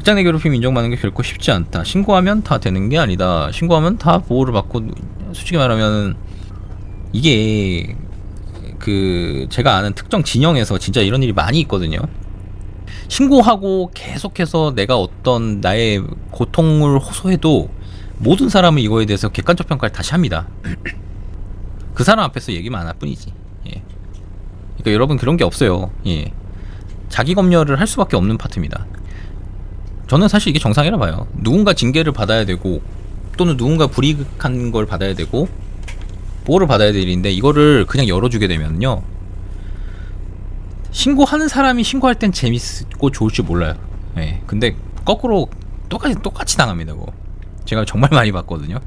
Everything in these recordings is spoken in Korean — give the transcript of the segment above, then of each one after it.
직장 내 괴롭힘 인정받는 게 결코 쉽지 않다. 신고하면 다 되는 게 아니다. 신고하면 다 보호를 받고 솔직히 말하면 이게 그 제가 아는 특정 진영에서 진짜 이런 일이 많이 있거든요. 신고하고 계속해서 내가 어떤 나의 고통을 호소해도 모든 사람은 이거에 대해서 객관적 평가를 다시 합니다. 그 사람 앞에서 얘기만 안 할 뿐이지. 예. 그러니까 여러분 그런 게 없어요. 예. 자기 검열을 할 수밖에 없는 파트입니다. 저는 사실 이게 정상이라 봐요. 누군가 징계를 받아야 되고 또는 누군가 불이익한 걸 받아야 되고 보호를 받아야 될 일인데 이거를 그냥 열어주게 되면요. 신고하는 사람이 신고할 땐 재밌고 좋을지 몰라요. 예. 근데 거꾸로 똑같이 똑같이 당합니다. 그거. 제가 정말 많이 봤거든요.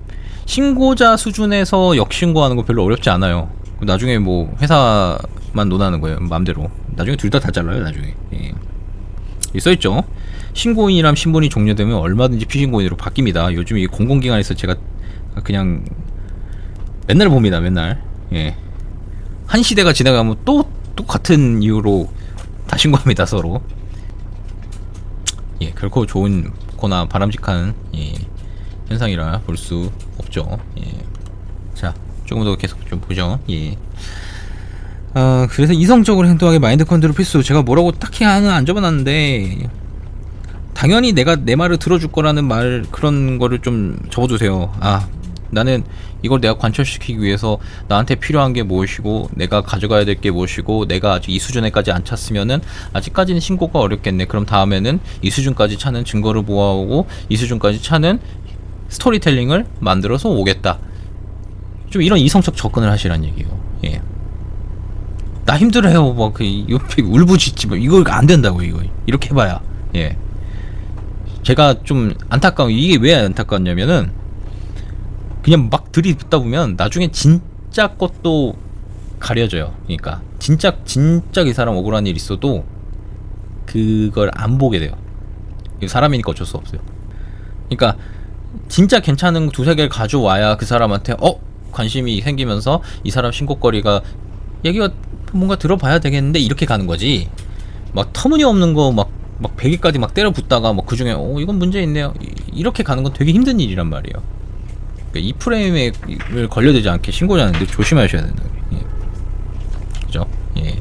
신고자 수준에서 역신고하는 거 별로 어렵지 않아요. 나중에 뭐 회사만 논하는 거예요. 마음대로. 나중에 둘 다 다 잘라요. 나중에. 예. 써있죠. 신고인이랑 신분이 종료되면 얼마든지 피신고인으로 바뀝니다. 요즘 이 공공기관에서 제가 그냥 맨날 봅니다. 맨날. 예. 한 시대가 지나가면 또 똑같은 이유로 다 신고합니다. 서로. 예, 결코 좋은 거나 바람직한 예, 현상이라 볼 수 없죠. 예. 자, 조금 더 계속 좀 보죠. 예. 아, 그래서 이성적으로 행동하게 마인드 컨트롤 필수. 제가 뭐라고 딱히 하는 안 적어놨는데 당연히 내가 내 말을 들어줄 거라는 말 그런 거를 좀 적어주세요. 아, 나는 이걸 내가 관철시키기 위해서 나한테 필요한 게 무엇이고 내가 가져가야 될 게 무엇이고 내가 아직 이 수준에까지 안 찼으면은 아직까지는 신고가 어렵겠네. 그럼 다음에는 이 수준까지 차는 증거를 모아오고 이 수준까지 차는 스토리텔링을 만들어서 오겠다. 좀 이런 이성적 접근을 하시란 얘기예요. 예. 나 힘들어요. 뭐그 옆에 울부짖지 뭐 이거 안 된다고 이거 이렇게 해봐야 예. 제가 좀 안타까운 이게 왜 안타깝냐면은 그냥 막 들이붓다 보면 나중에 진짜 것도 가려져요. 그러니까 진짜 진짜 이 사람 억울한 일 있어도 그걸 안 보게 돼요. 이거 사람이니까 어쩔 수 없어요. 그러니까 진짜 괜찮은 두세 개를 가져와야 그 사람한테 어 관심이 생기면서 이 사람 신고거리가 얘기가 뭔가 들어봐야 되겠는데 이렇게 가는 거지. 막 터무니없는 거 막 막 100개까지 막 때려 붙다가 뭐 그 중에 어 이건 문제 있네요. 이- 이렇게 가는 건 되게 힘든 일이란 말이에요. 그러니까 이 프레임에 을 걸려들지 않게 신고자는 늘 조심하셔야 된다. 예. 그죠? 예.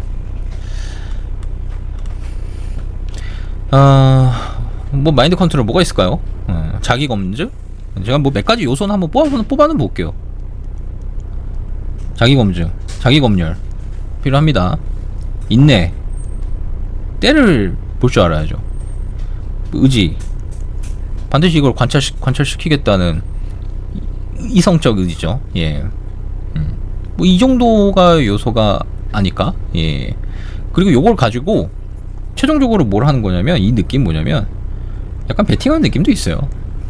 아, 뭐 마인드 컨트롤 뭐가 있을까요? 어, 자기 검증? 제가 뭐 몇 가지 요소는 한번 뽑아 뽑아는 볼게요. 자기 검증, 자기 검열 필요합니다. 인내, 때를 볼 줄 알아야죠. 의지, 반드시 이걸 관찰시, 관찰시키겠다는 이- 이성적 의지죠. 예. 음. 뭐 이 정도가 요소가 아닐까? 예. 그리고 요걸 가지고 최종적으로 뭘 하는 거냐면 이 느낌 뭐냐면 약간 베팅하는 느낌도 있어요.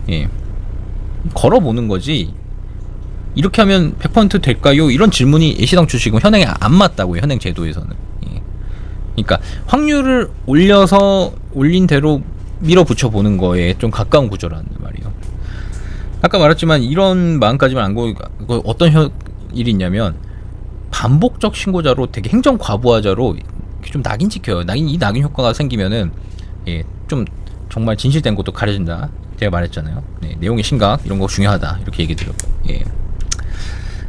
예. 걸어보는 거지. 이렇게 하면 100% 될까요? 이런 질문이 예시당초 지금 현행에 안 맞다고요. 현행 제도에서는. 예. 그러니까 확률을 올려서 올린 대로 밀어붙여 보는 거에 좀 가까운 구조라는 말이에요. 아까 말했지만 이런 마음까지만 안고 그 어떤 현, 일이 있냐면 반복적 신고자로 되게 행정 과부하자로 좀 낙인 찍혀요. 낙인 이 낙인 효과가 생기면은 예, 좀 정말 진실된 것도 가려진다. 제가 말했잖아요. 네, 내용의 심각 이런 거 중요하다 이렇게 얘기 드렸고 예.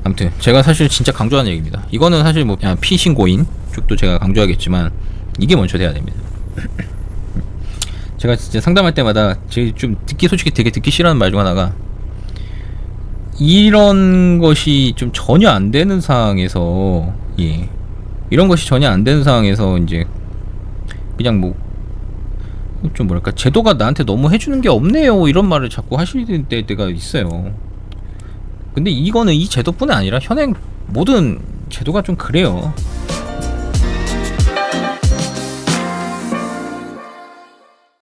아무튼 제가 사실 진짜 강조하는 얘기입니다. 이거는 사실 뭐 그냥 피신고인 쪽도 제가 강조하겠지만 이게 먼저 돼야 됩니다. 제가 진짜 상담할 때마다 제일 좀 듣기 솔직히 되게 듣기 싫어하는 말 중 하나가 이런 것이 좀 전혀 안 되는 상황에서 예 이런 것이 전혀 안 되는 상황에서 이제 그냥 뭐 좀 뭐랄까 제도가 나한테 너무 해주는 게 없네요 이런 말을 자꾸 하시는 때- 때가 있어요. 근데 이거는 이 제도뿐 아니라 현행 모든 제도가 좀 그래요.